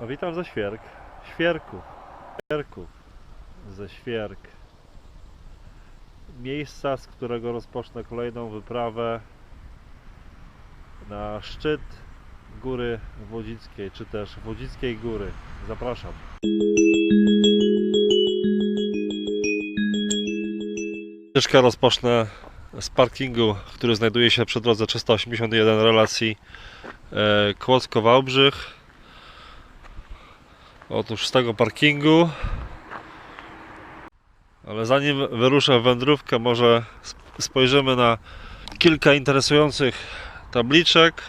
No witam ze Świerk. Świerków. Świerków. Ze Świerk. Miejsca, z którego rozpocznę kolejną wyprawę na szczyt Góry Wodzickiej, czy też Wodzickiej Góry. Zapraszam. Wycieczkę rozpocznę z parkingu, który znajduje się przy drodze 381 relacji e, Kłodzko-Wałbrzych. Otóż z tego parkingu. Ale zanim wyruszę w wędrówkę, może sp- spojrzymy na kilka interesujących tabliczek,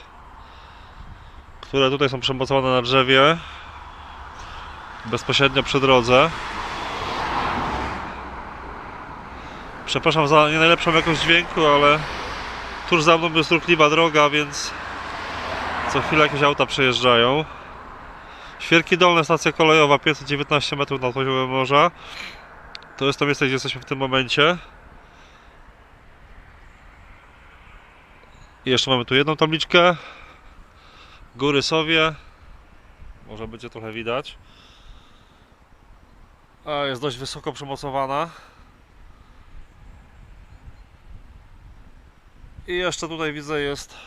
które tutaj są przymocowane na drzewie, bezpośrednio przy drodze. Przepraszam za nie najlepszą jakość dźwięku, ale tuż za mną jest ruchliwa droga, więc co chwilę jakieś auta przejeżdżają. Świerki Dolne, stacja kolejowa, 519 metrów nad poziomem morza. To jest to miejsce, gdzie jesteśmy w tym momencie. I jeszcze mamy tu jedną tabliczkę. Góry Sowie. Może będzie trochę widać. A jest dość wysoko przymocowana. I jeszcze tutaj widzę jest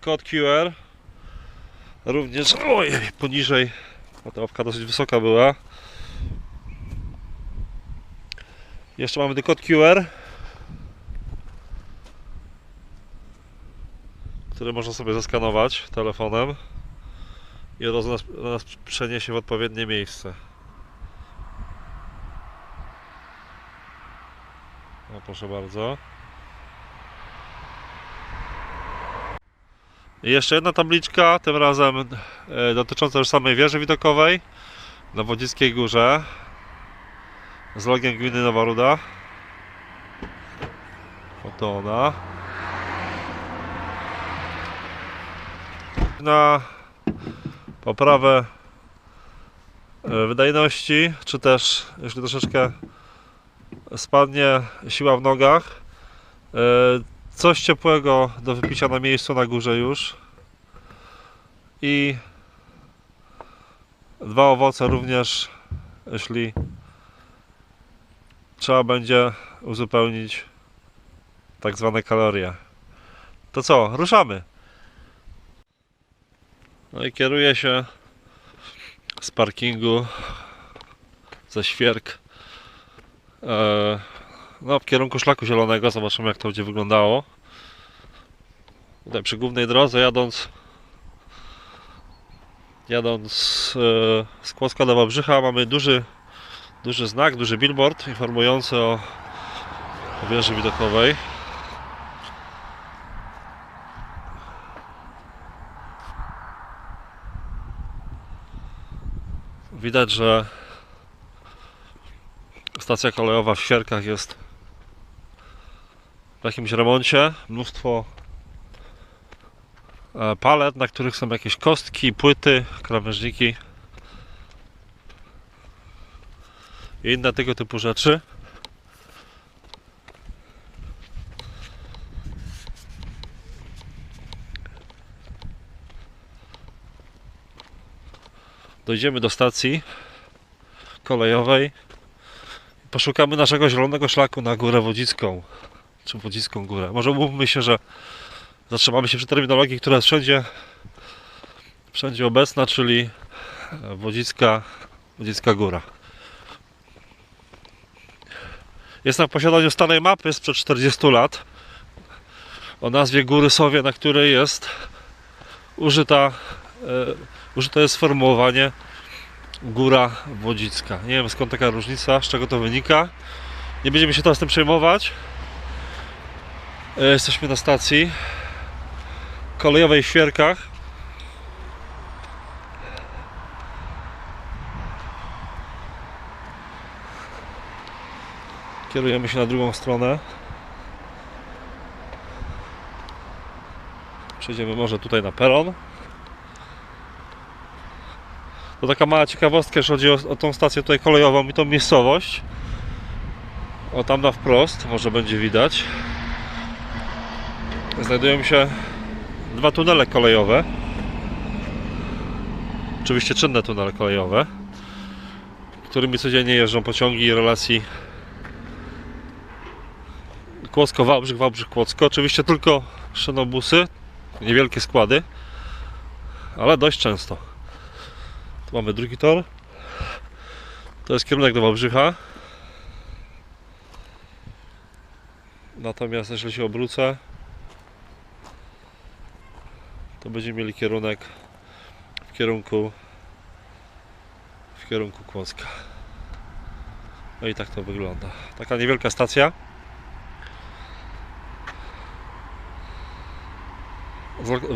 kod QR. Również ojej, poniżej. Bo Ta łapka dosyć wysoka była. Jeszcze mamy ten kod QR. Który można sobie zeskanować telefonem. I od razu nas, nas przeniesie w odpowiednie miejsce. O, proszę bardzo. Jeszcze jedna tabliczka, tym razem e, dotycząca już samej wieży widokowej na Wodzickiej Górze z logiem gminy Nowa Ruda. Oto ona. Na poprawę e, wydajności, czy też jeśli troszeczkę spadnie siła w nogach, e, coś ciepłego do wypicia na miejscu na górze już i dwa owoce również jeśli trzeba będzie uzupełnić tak zwane kalorie to co, ruszamy no i kieruję się z parkingu ze świerk e, no, w kierunku szlaku zielonego. Zobaczymy, jak to będzie wyglądało. Tutaj przy głównej drodze jadąc jadąc e, z Kłodzka do Wałbrzycha mamy duży duży znak, duży billboard informujący o, wieży widokowej. Widać, że stacja kolejowa w Świerkach jest w jakimś remoncie. Mnóstwo palet, na których są jakieś kostki, płyty, krawężniki i inne tego typu rzeczy. Dojdziemy do stacji kolejowej poszukamy naszego zielonego szlaku na Górę Wodzicką, czy Wodzicką Górę. Może umówmy się, że zatrzymamy się przy terminologii, która jest wszędzie, wszędzie obecna, czyli Wodzicka, Wodzicka Góra. Jestem w posiadaniu starej mapy sprzed 40 lat o nazwie Góry Sowie, na której jest użyta, e, użyte jest sformułowanie Góra Wodzicka. Nie wiem skąd taka różnica, z czego to wynika. Nie będziemy się teraz tym przejmować. E, Jesteśmy na stacji kolejowej w Świerkach. Kierujemy się na drugą stronę. Przejdziemy może tutaj na peron. To taka mała ciekawostka, jeśli chodzi o, o tą stację tutaj kolejową i tą miejscowość. O tam na wprost, może będzie widać. Znajdują się dwa tunele kolejowe. oczywiście czynne tunele kolejowe, którymi codziennie jeżdżą pociągi relacji Kłodzko, Wałbrzych, Wałbrzych, Kłodzko. Oczywiście tylko szynobusy, niewielkie składy, ale dość często. Tu mamy drugi tor. To jest kierunek do Wałbrzycha. Natomiast jeżeli się obrócę, to będziemy mieli kierunek w kierunku w kierunku Kłodzka. No i tak to wygląda. Taka niewielka stacja.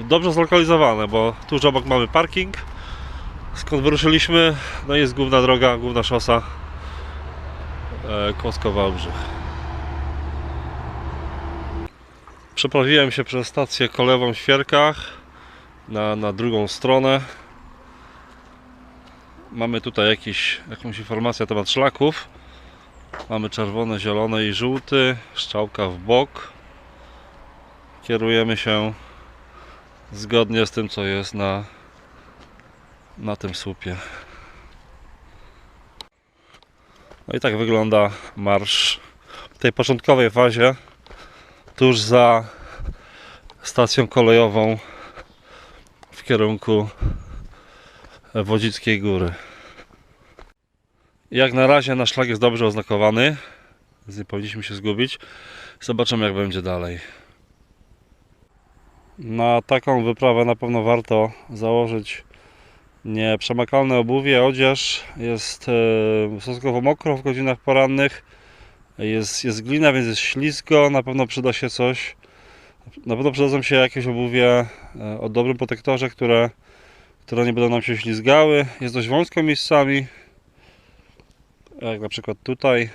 Dobrze zlokalizowane, bo tuż obok mamy parking, skąd wyruszyliśmy, no jest główna droga, główna szosa e, Kłodzko-Wałbrzych. Przeprawiłem się przez stację kolejową w Świerkach na, na drugą stronę. Mamy tutaj jakiś, jakąś informację na temat szlaków. Mamy czerwony, zielony i żółty, strzałka w bok. Kierujemy się zgodnie z tym, co jest na, na tym słupie. No i tak wygląda marsz w tej początkowej fazie, tuż za stacją kolejową kierunku Wodzickiej Góry. Jak na razie nasz szlak jest dobrze oznakowany, nie powinniśmy się zgubić. Zobaczymy jak będzie dalej. Na taką wyprawę na pewno warto założyć nieprzemakalne obuwie, odzież. Jest e, stosunkowo mokro w godzinach porannych. Jest, jest glina, więc jest ślisko. Na pewno przyda się coś. Na pewno przydadzą się jakieś obuwie e, o dobrym protektorze, które, które nie będą nam się ślizgały. Jest dość wąsko miejscami. Jak na przykład tutaj.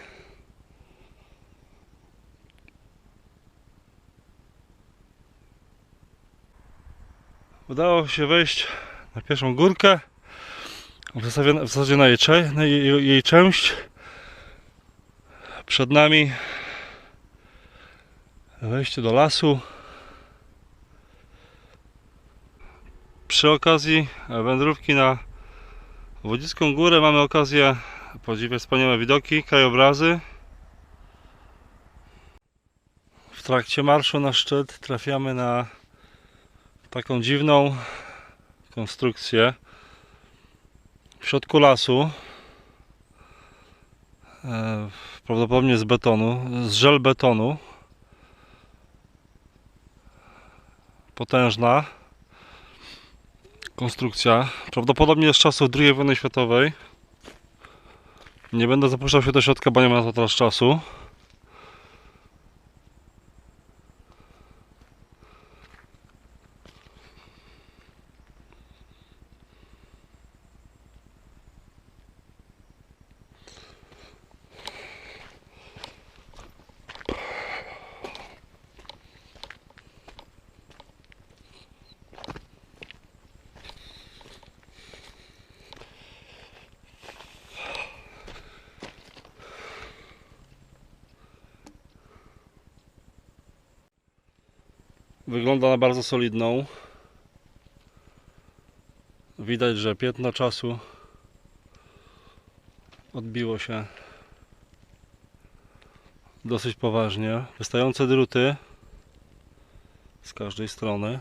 Udało się wejść na pierwszą górkę. W zasadzie, w zasadzie na, jej, na jej, jej część. Przed nami wejście do lasu. Przy okazji wędrówki na Wodzicką Górę mamy okazję podziwiać wspaniałe widoki, krajobrazy. W trakcie marszu na szczyt trafiamy na taką dziwną konstrukcję w środku lasu. E, Prawdopodobnie z betonu, z żel betonu. Potężna konstrukcja. Prawdopodobnie z czasów II wojny światowej. Nie będę zapuszczał się do środka, bo nie ma na to teraz czasu. Wygląda na bardzo solidną. Widać, że piętno czasu odbiło się dosyć poważnie. Wystające druty z każdej strony.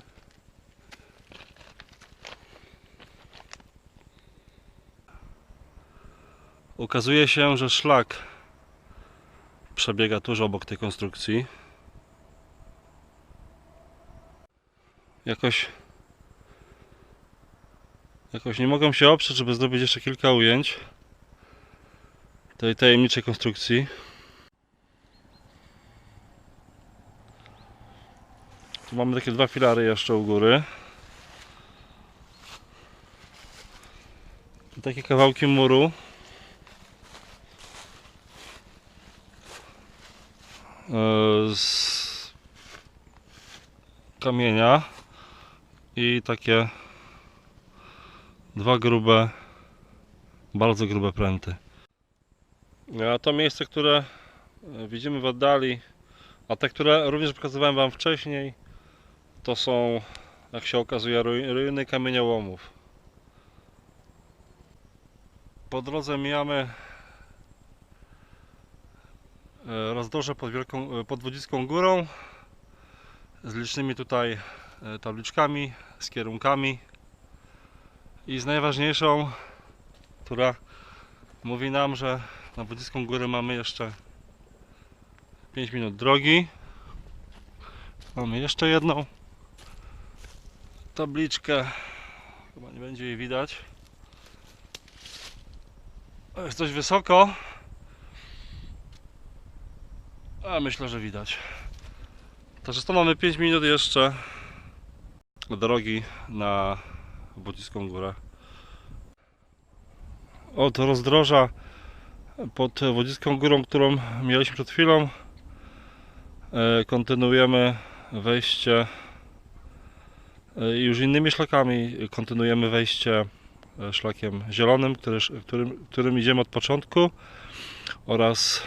Okazuje się, że szlak przebiega tuż obok tej konstrukcji. Jakoś jakoś nie mogę się oprzeć, żeby zrobić jeszcze kilka ujęć tej tajemniczej konstrukcji. Tu mamy takie dwa filary jeszcze u góry. I takie kawałki muru. e, Z kamienia i takie dwa grube, bardzo grube pręty. A to miejsce, które e, widzimy w oddali, a te, które również pokazywałem Wam wcześniej, to są, jak się okazuje, ruin- ruiny kamieniołomów. Po drodze mijamy e, rozdroże pod, wielką, e, pod Wodziską Górą z licznymi tutaj tabliczkami, z kierunkami i z najważniejszą, która mówi nam, że na Wodziską Górę mamy jeszcze 5 minut drogi. Mamy jeszcze jedną tabliczkę. Chyba nie będzie jej widać. Jest dość wysoko. A myślę, że widać. Także to mamy 5 minut jeszcze drogi na Wodziską Górę. Od rozdroża pod Wodziską Górą, którą mieliśmy przed chwilą, e, kontynuujemy wejście e, już innymi szlakami kontynuujemy wejście e, szlakiem zielonym, który, którym, którym idziemy od początku oraz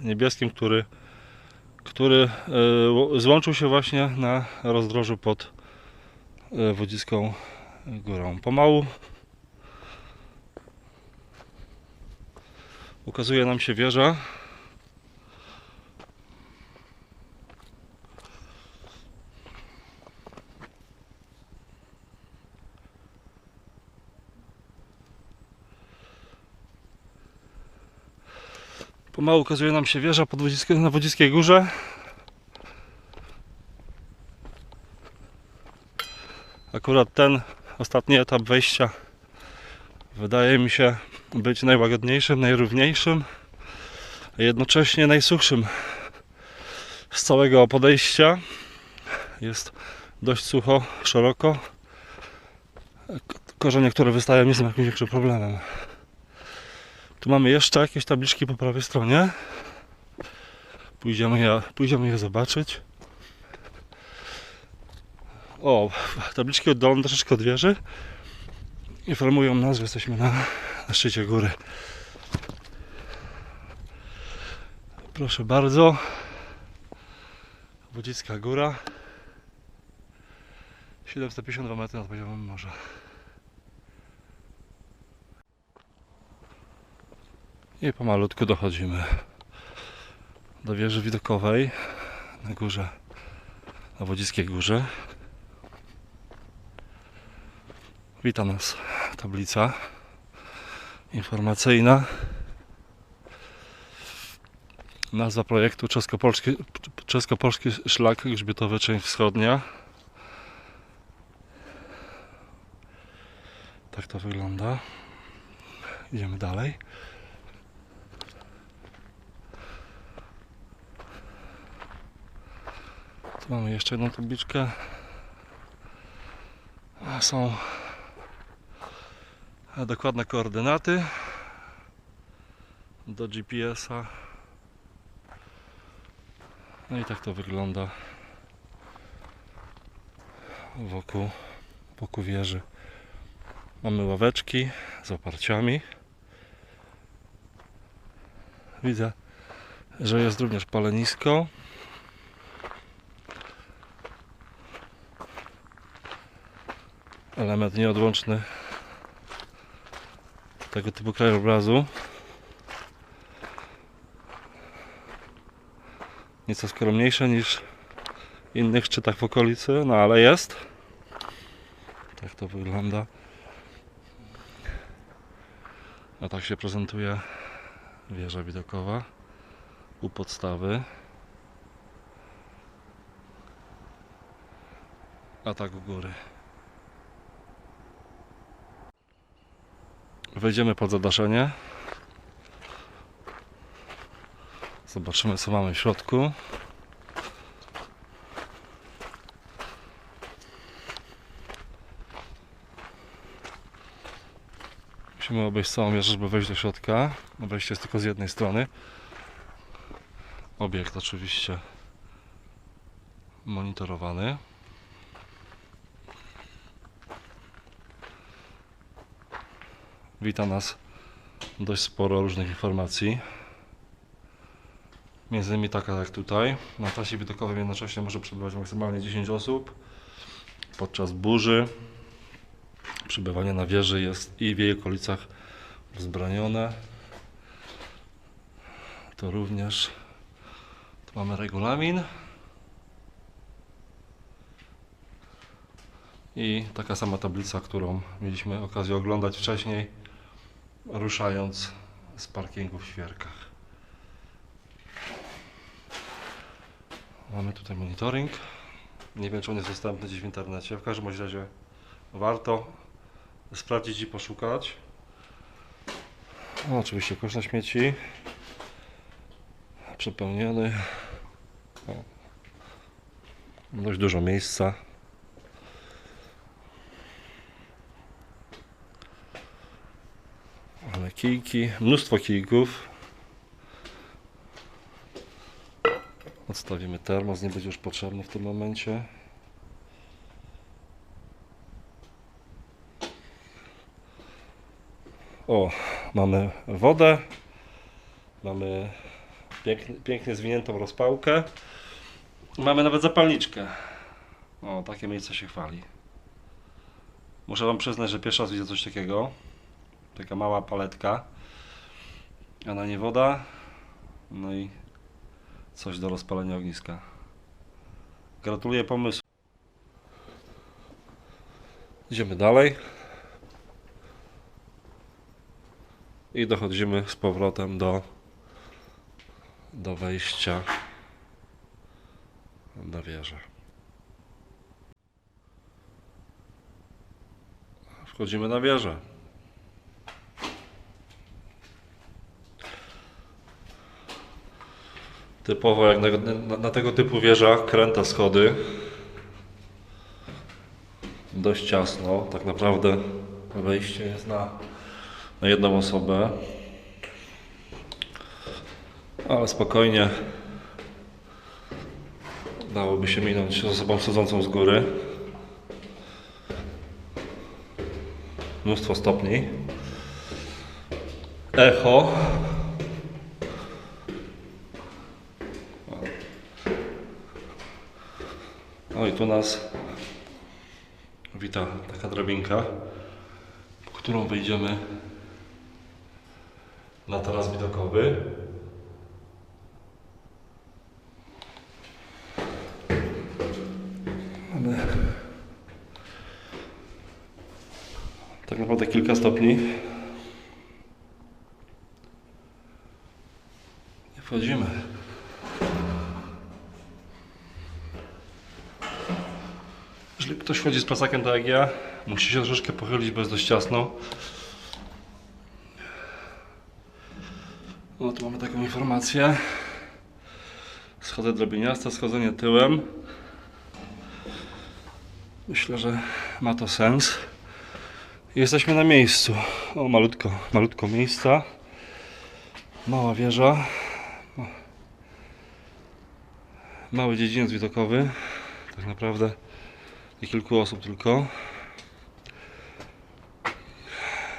niebieskim, który, który złączył się właśnie na rozdrożu pod e, Wodziską Górą. Pomału ukazuje nam się wieża. Pomału ukazuje nam się wieża pod na Wodziskiej Górze. Akurat ten ostatni etap wejścia wydaje mi się być najłagodniejszym, najrówniejszym, a jednocześnie najsuchszym z całego podejścia. Jest dość sucho, szeroko. Korzenie, które wystają, nie są jakimś większym problemem. Tu mamy jeszcze jakieś tabliczki po prawej stronie. Pójdziemy je, pójdziemy je zobaczyć. O, tabliczki oddalone troszeczkę od wieży. Informują nas, że jesteśmy na, na szczycie góry. Proszę bardzo. Wodzicka Góra. 752 metry nad poziomem morza. I pomalutku dochodzimy do wieży widokowej na górze, na Wodziskiej Górze. Wita nas tablica informacyjna. Nazwa projektu Czesko-Polski, Czesko-Polski Szlak Grzbietowy Część Wschodnia. Tak to wygląda. Idziemy dalej. Tu mamy jeszcze jedną tabliczkę. Dokładne koordynaty do GPS-a. No i tak to wygląda wokół, wokół wieży. Mamy ławeczki z oparciami. Widzę, że jest również palenisko. Element nieodłączny tego typu krajobrazu. Nieco skromniejsze niż w innych szczytach w okolicy, no ale jest. Tak to wygląda. A tak się prezentuje wieża widokowa u podstawy. A tak u góry. Wejdziemy pod zadaszenie. Zobaczymy co mamy w środku. Musimy obejść całą wieżę, żeby wejść do środka. Wejście jest tylko z jednej strony. Obiekt oczywiście monitorowany. Wita nas dość sporo różnych informacji. Między innymi taka jak tutaj. Na trasie widokowej jednocześnie może przebywać maksymalnie 10 osób. Podczas burzy przebywanie na wieży jest i w jej okolicach wzbronione. To również tu mamy regulamin. I taka sama tablica, którą mieliśmy okazję oglądać wcześniej, ruszając z parkingu w Świerkach. Mamy tutaj monitoring. Nie wiem, czy on jest dostępny gdzieś w internecie. W każdym razie warto sprawdzić i poszukać. No, oczywiście kosz na śmieci. Przepełniony. Dość dużo miejsca. Mamy kijki, mnóstwo kijków. Odstawimy termos, nie będzie już potrzebny w tym momencie. O, mamy wodę. Mamy pięknie, pięknie zwiniętą rozpałkę. Mamy nawet zapalniczkę. O, takie miejsce się chwali. Muszę Wam przyznać, że pierwszy raz widzę coś takiego. Taka mała paletka. A na nie woda. No i coś do rozpalenia ogniska. Gratuluję pomysłu. Idziemy dalej. I dochodzimy z powrotem do, do wejścia na wieżę. Wchodzimy na wieżę. Typowo jak na, na, na tego typu wieżach kręte schody. Dość ciasno, tak naprawdę wejście jest na, na jedną osobę. Ale spokojnie dałoby się minąć z osobą schodzącą z góry. Mnóstwo stopni. Echo. No i tu nas wita taka drabinka, po którą wejdziemy na taras widokowy. Mamy tak naprawdę kilka stopni. Nie wchodzimy. Jeżeli ktoś wchodzi z plecakiem tak jak ja, musi się troszeczkę pochylić, bo jest dość ciasno. No tu mamy taką informację. Schody drabiniaste, schodzenie tyłem. Myślę, że ma to sens. Jesteśmy na miejscu. O, malutko, malutko miejsca. Mała wieża. Ma- Mały dziedziniec widokowy. Tak naprawdę dla kilku osób tylko.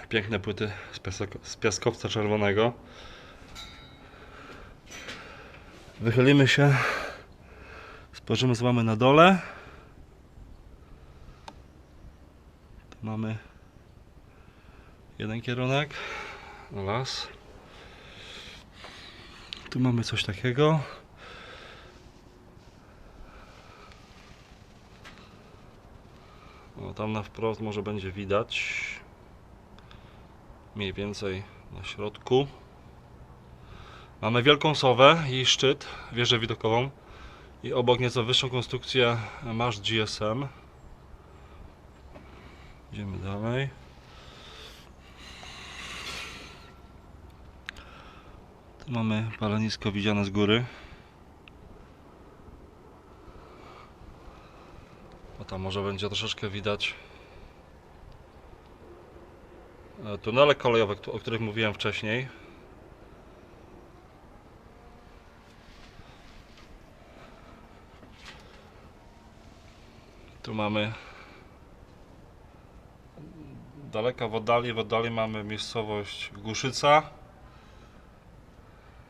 Piękne płyty z piaskowca czerwonego. Wychylimy się. Spojrzymy, co mamy na dole. Tu mamy jeden kierunek. Las. Tu mamy coś takiego. O, tam na wprost może będzie widać. Mniej więcej na środku. Mamy wielką sowę i szczyt, wieżę widokową. I obok nieco wyższą konstrukcję masz GSM. Idziemy dalej. Tu mamy palenisko widziane z góry. Tam może będzie troszeczkę widać e, tunele kolejowe, o których mówiłem wcześniej. Tu mamy daleka w oddali, w oddali mamy miejscowość Głuszyca,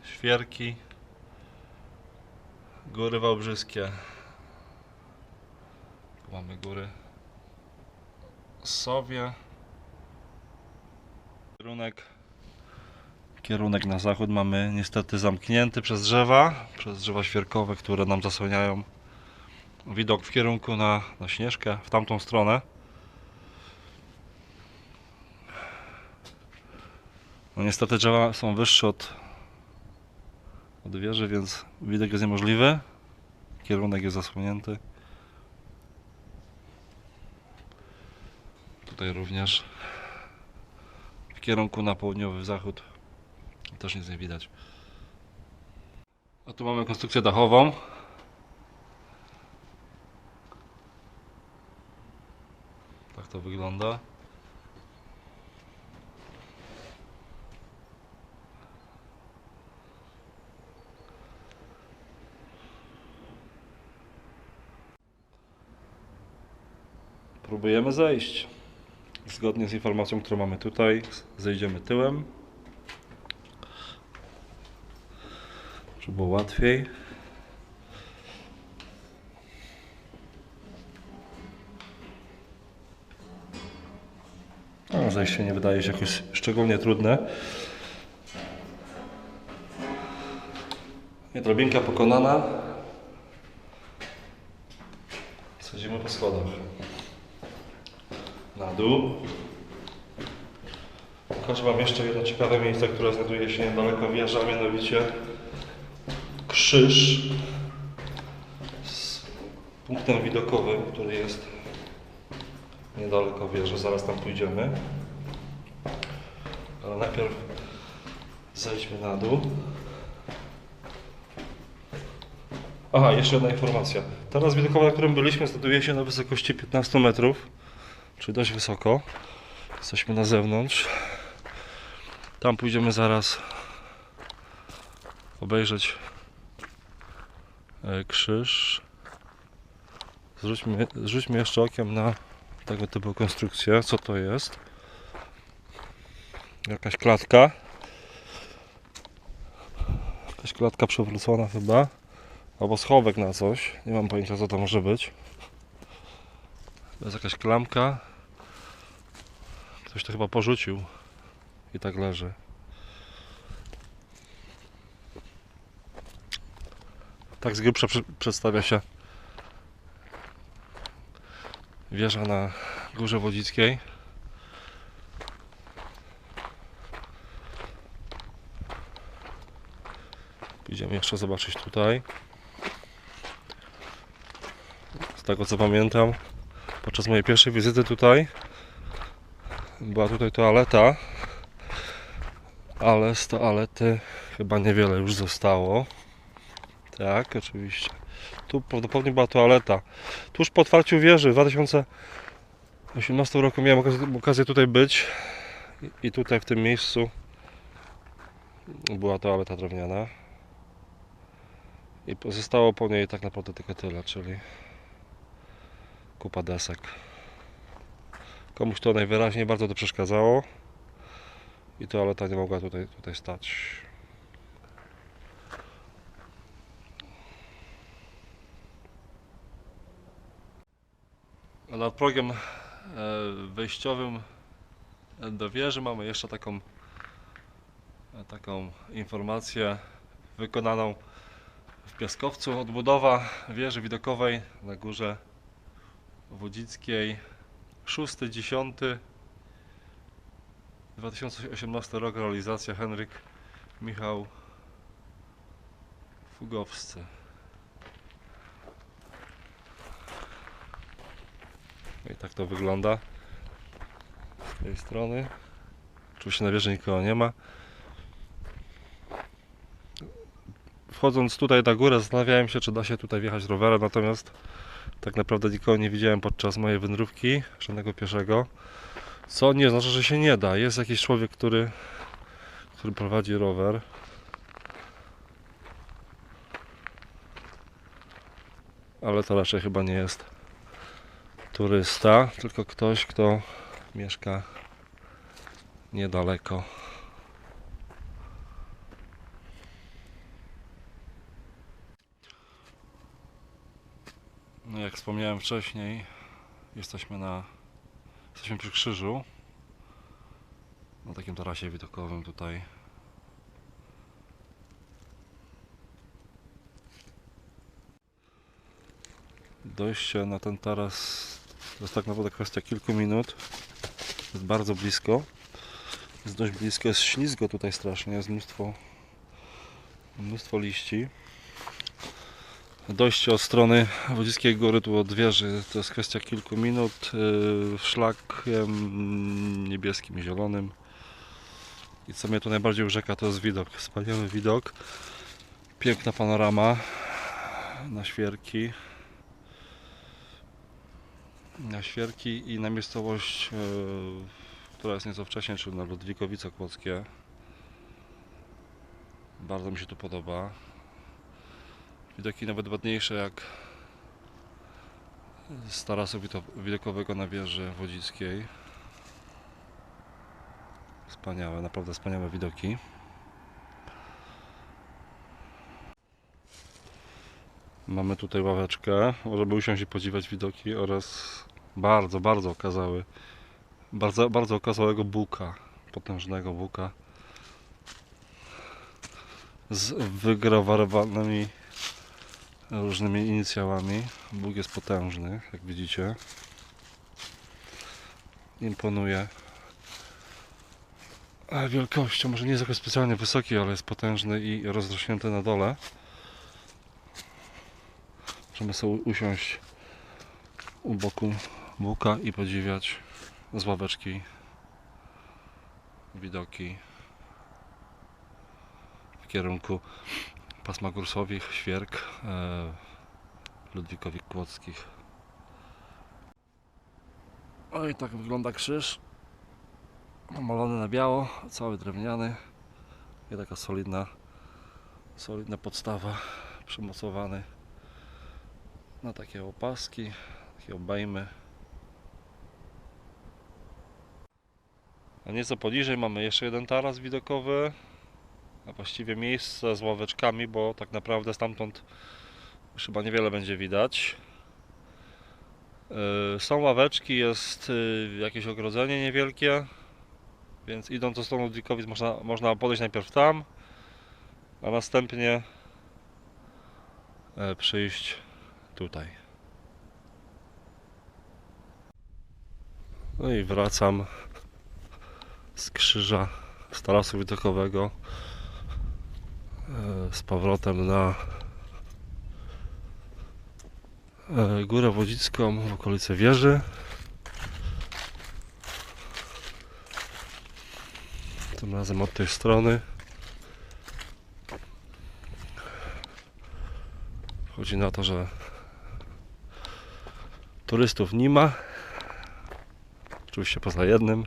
Świerki, Góry Wałbrzyskie. Mamy góry Sowie. Kierunek Kierunek na zachód mamy niestety zamknięty przez drzewa, przez drzewa świerkowe, które nam zasłaniają widok w kierunku na, na Śnieżkę, w tamtą stronę. No niestety drzewa są wyższe od, od wieży, więc widok jest niemożliwy. Kierunek jest zasłonięty. Tutaj również w kierunku na południowy zachód też nic nie widać. A tu mamy konstrukcję dachową. Tak to wygląda. Próbujemy zejść. Zgodnie z informacją, którą mamy tutaj, zejdziemy tyłem. Żeby było łatwiej. No, zejście nie wydaje się jakoś szczególnie trudne. Nie, drabinka pokonana. Schodzimy po schodach. Dół. Pokażę Wam jeszcze jedno ciekawe miejsce, które znajduje się niedaleko wieży, a mianowicie krzyż z punktem widokowym, który jest niedaleko wieży. Zaraz tam pójdziemy. Ale najpierw zejdźmy na dół. Aha, jeszcze jedna informacja. Teraz widokowa, na którym byliśmy, znajduje się na wysokości 15 metrów, czyli dość wysoko. Jesteśmy na zewnątrz. Tam pójdziemy zaraz obejrzeć e, krzyż. Zrzućmy, zrzućmy jeszcze okiem na tego typu konstrukcję. Co to jest? Jakaś klatka. Jakaś klatka przewrócona chyba. Albo schowek na coś. Nie mam pojęcia co to może być. To jest jakaś klamka. Ktoś to chyba porzucił. I tak leży. Tak z grubsza przedstawia się wieża na Górze Wodzickiej. Pójdziemy jeszcze zobaczyć tutaj. Z tego co pamiętam, podczas mojej pierwszej wizyty tutaj była tutaj toaleta, ale z toalety chyba niewiele już zostało. Tak, oczywiście. Tu prawdopodobnie była toaleta. Tuż po otwarciu wieży w 2018 roku miałem okazję, tutaj być i tutaj w tym miejscu była toaleta drewniana. I pozostało po niej tak naprawdę tylko tyle, czyli kupa desek. Komuś to najwyraźniej bardzo to przeszkadzało i toaleta nie mogła tutaj, tutaj stać. Nad progiem e, wejściowym do wieży mamy jeszcze taką, e, taką informację wykonaną w Piaskowcu. Odbudowa wieży widokowej na górze Wodzickiej 6-10 2018 rok realizacja Henryk Michał Fugowscy. I tak to wygląda z tej strony. Oczywiście na wieży nikogo nie ma. Wchodząc tutaj na górę zastanawiałem się, czy da się tutaj wjechać rowerem, natomiast tak naprawdę nikogo nie widziałem podczas mojej wędrówki, żadnego pieszego. Co nie znaczy, że się nie da. Jest jakiś człowiek, który, który prowadzi rower. Ale to raczej chyba nie jest turysta, tylko ktoś, kto mieszka niedaleko. No jak wspomniałem wcześniej, jesteśmy na jesteśmy przy krzyżu. Na takim tarasie widokowym tutaj. Dojście na ten taras to jest tak naprawdę kwestia kilku minut. Jest bardzo blisko. Jest dość blisko, jest ślizgo tutaj strasznie, jest mnóstwo mnóstwo liści. Dojście od strony Wodziskiej Góry tu od wieży to jest kwestia kilku minut. Yy, Szlakiem niebieskim i zielonym. I co mnie tu najbardziej urzeka to jest widok. Wspaniały widok. Piękna panorama na świerki. Na świerki i na miejscowość, yy, która jest nieco wcześniej, czyli na Ludwikowice Kłodzkie. Bardzo mi się tu podoba. Widoki nawet ładniejsze jak z tarasu wido- widokowego na wieży wodzickiej. Wspaniałe, naprawdę wspaniałe widoki. Mamy tutaj ławeczkę, żeby usiąść i podziwiać widoki oraz bardzo, bardzo okazały, bardzo, bardzo okazałego buka, potężnego buka z wygrawerowanymi różnymi inicjałami. Bóg jest potężny, jak widzicie. Imponuje wielkością. Może nie jest jakoś specjalnie wysoki, ale jest potężny i rozrośnięty na dole. Możemy sobie usiąść u boku Buka i podziwiać z ławeczki widoki w kierunku pasma Gursowich, Świerk, e, Ludwikowi Kłodzkich. O i tak wygląda krzyż. Pomalony na biało, cały drewniany. I taka solidna, solidna podstawa, przymocowany na takie opaski, takie obejmy. A nieco poniżej mamy jeszcze jeden taras widokowy, a właściwie miejsce z ławeczkami, bo tak naprawdę stamtąd już chyba niewiele będzie widać. Yy, Są ławeczki, jest yy, jakieś ogrodzenie niewielkie, więc idąc do strony Ludwikowic można, można podejść najpierw tam, a następnie e, przyjść tutaj. No i wracam z krzyża z tarasu widokowego e, z powrotem na e, Górę Wodzicką w okolice wieży. Tym razem od tej strony. Chodzi na to, że turystów nie ma. Oczywiście poza jednym.